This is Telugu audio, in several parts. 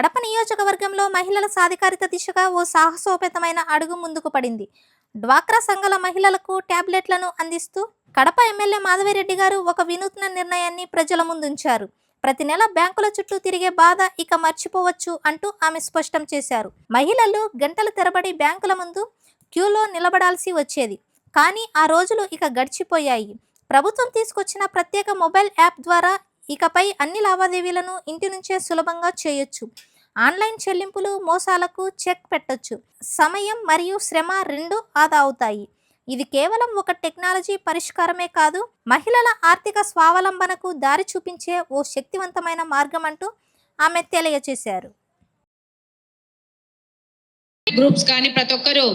కడప నియోజకవర్గంలో మహిళల సాధికారిత దిశగా ఓ సాహసోపేతమైన అడుగు ముందుకు పడింది. డ్వాక్రా సంఘాల మహిళలకు ట్యాబ్లెట్లను అందిస్తూ కడప ఎమ్మెల్యే మాధవిరెడ్డి గారు ఒక వినూత్న నిర్ణయాన్ని ప్రజల ముందుంచారు. ప్రతి నెల బ్యాంకుల చుట్టూ తిరిగే బాధ ఇక మర్చిపోవచ్చు అంటూ ఆమె స్పష్టం చేశారు. మహిళలు గంటల తెరబడి బ్యాంకుల ముందు క్యూలో నిలబడాల్సి వచ్చేది. కానీ ఆ రోజులు ఇక గడిచిపోయాయి. ప్రభుత్వం తీసుకొచ్చిన ప్రత్యేక మొబైల్ యాప్ ద్వారా ఇకపై అన్ని లావాదేవీలను ఇంటి నుంచే సులభంగా చేయొచ్చు. ఆన్లైన్ చెల్లింపులు మోసాలకు చెక్ పెట్టొచ్చు. సమయం మరియు శ్రమ రెండు ఆదా అవుతాయి. ఇది కేవలం ఒక టెక్నాలజీ పరిష్కారమే కాదు మహిళల ఆర్థిక స్వావలంబనకు దారి చూపించే ఓ శక్తివంతమైన మార్గం అంటూ ఆమె తెలియజేశారు. గ్రూప్స్ కానీ ప్రతి ఒక్కరు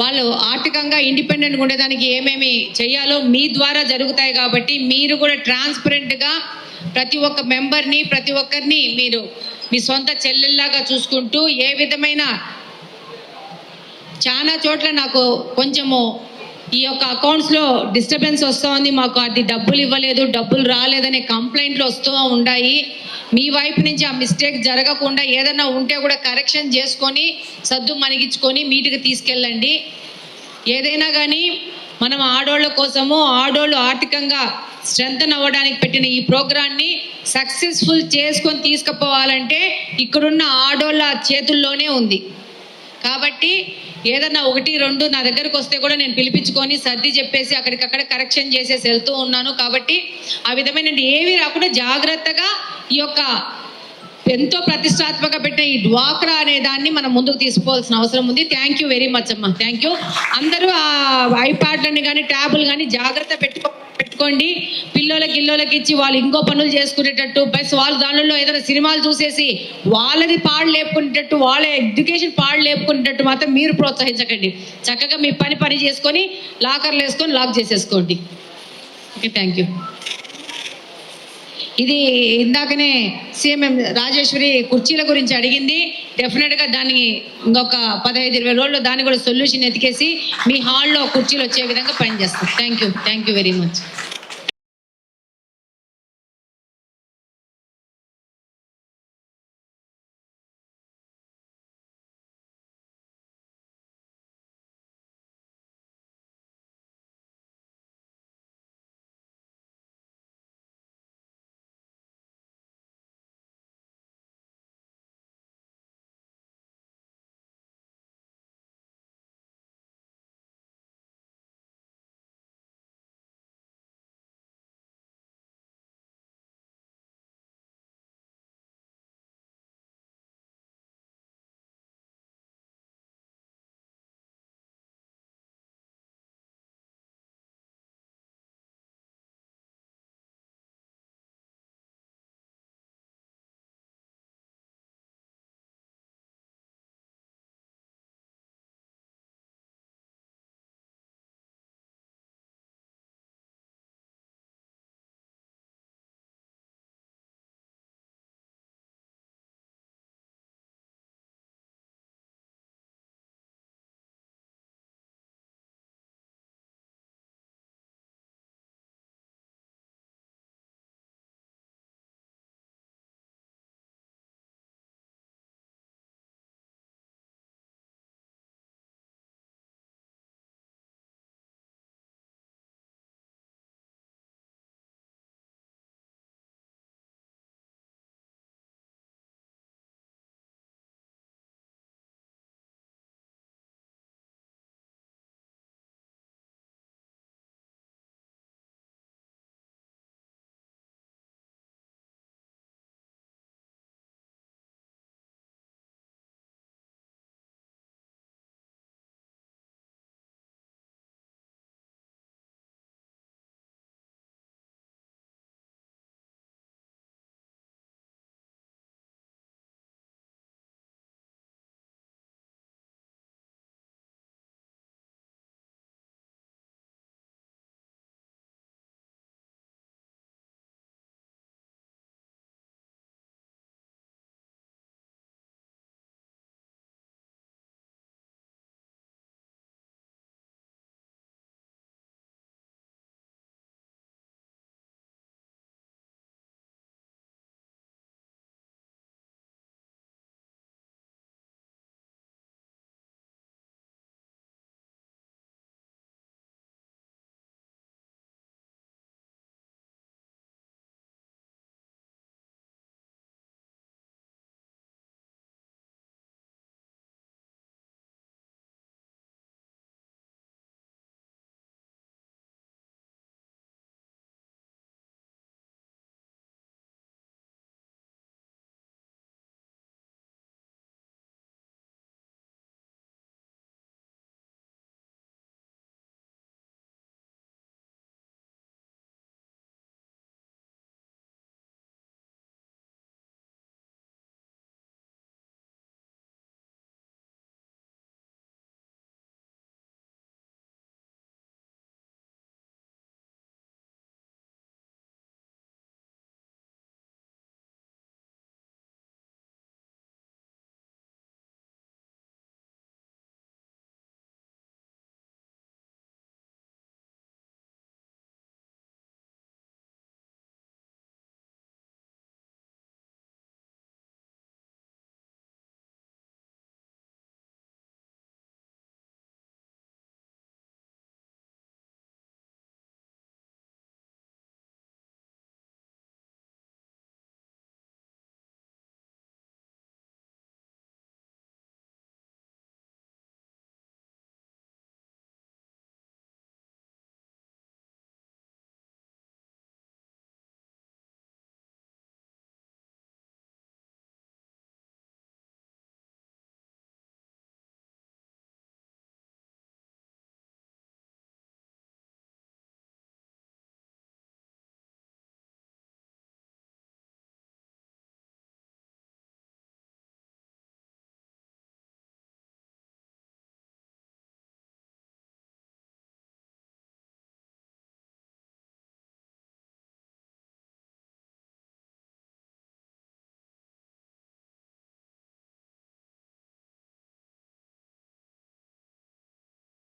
వాళ్ళు ఆర్థికంగా ఇండిపెండెంట్గా ఉండేదానికి ఏమేమి చేయాలో మీ ద్వారా జరుగుతాయి కాబట్టి మీరు కూడా ట్రాన్స్పరెంట్గా ప్రతి ఒక్క మెంబర్ని ప్రతి ఒక్కరిని మీరు మీ సొంత చెల్లెల్లాగా చూసుకుంటూ ఏ విధమైన చాలా చోట్ల నాకు కొంచెము ఈ యొక్క అకౌంట్స్లో డిస్టర్బెన్స్ వస్తోంది మాకు అది డబ్బులు ఇవ్వలేదు డబ్బులు రాలేదనే కంప్లైంట్లు వస్తూ ఉన్నాయి మీ వైపు నుంచి ఆ మిస్టేక్ జరగకుండా ఏదైనా ఉంటే కూడా కరెక్షన్ చేసుకొని సద్దు మణిగించుకొని మీటికి తీసుకెళ్ళండి. ఏదైనా కానీ మనం ఆడోళ్ళ కోసము ఆడోళ్ళు ఆర్థికంగా స్ట్రెంగ్ అవ్వడానికి పెట్టిన ఈ ప్రోగ్రాన్ని సక్సెస్ఫుల్ చేసుకొని తీసుకుపోవాలంటే ఇక్కడున్న ఆడోళ్ళ చేతుల్లోనే ఉంది. కాబట్టి ఏదన్నా ఒకటి రెండు నా దగ్గరకు వస్తే కూడా నేను పిలిపించుకొని సర్ది చెప్పేసి అక్కడికక్కడ కరెక్షన్ చేసేసి వెళ్తూ ఉన్నాను. కాబట్టి ఆ విధమైన ఏవి రాకుండా జాగ్రత్తగా ఈ యొక్క ఎంతో ప్రతిష్టాత్మక పెట్టిన ఈ డ్వాక్రా అనే దాన్ని మనం ముందుకు తీసుకోవాల్సిన అవసరం ఉంది. థ్యాంక్ యూ వెరీ మచ్ అమ్మా. థ్యాంక్ యూ అందరూ ఆ ఐప్యాడ్లని కానీ ట్యాబ్లు కానీ జాగ్రత్త పెట్టుకో పెట్టుకోండి. పిల్లలకి ఇల్లులకి ఇచ్చి వాళ్ళు ఇంకో పనులు చేసుకునేటట్టు ప్లస్ వాళ్ళు దానిలో ఏదైనా సినిమాలు చూసేసి వాళ్ళది పాడు లేపుకునేటట్టు వాళ్ళ ఎడ్యుకేషన్ పాడు లేపుకునేటట్టు మాత్రం మీరు ప్రోత్సహించకండి. చక్కగా మీ పని పని చేసుకొని లాకర్లు వేసుకొని లాక్ చేసేసుకోండి. ఓకే థ్యాంక్ యూ ఇది ఇందాకనే సీఎం రాజేశ్వరి కుర్చీల గురించి అడిగింది. డెఫినెట్గా దానికి ఇంకొక పదహైదు ఇరవై రోజుల్లో దాన్ని కూడా సొల్యూషన్ ఎతికేసి మీ హాల్లో కుర్చీలు వచ్చే విధంగా పనిచేస్తాం thank you thank you very much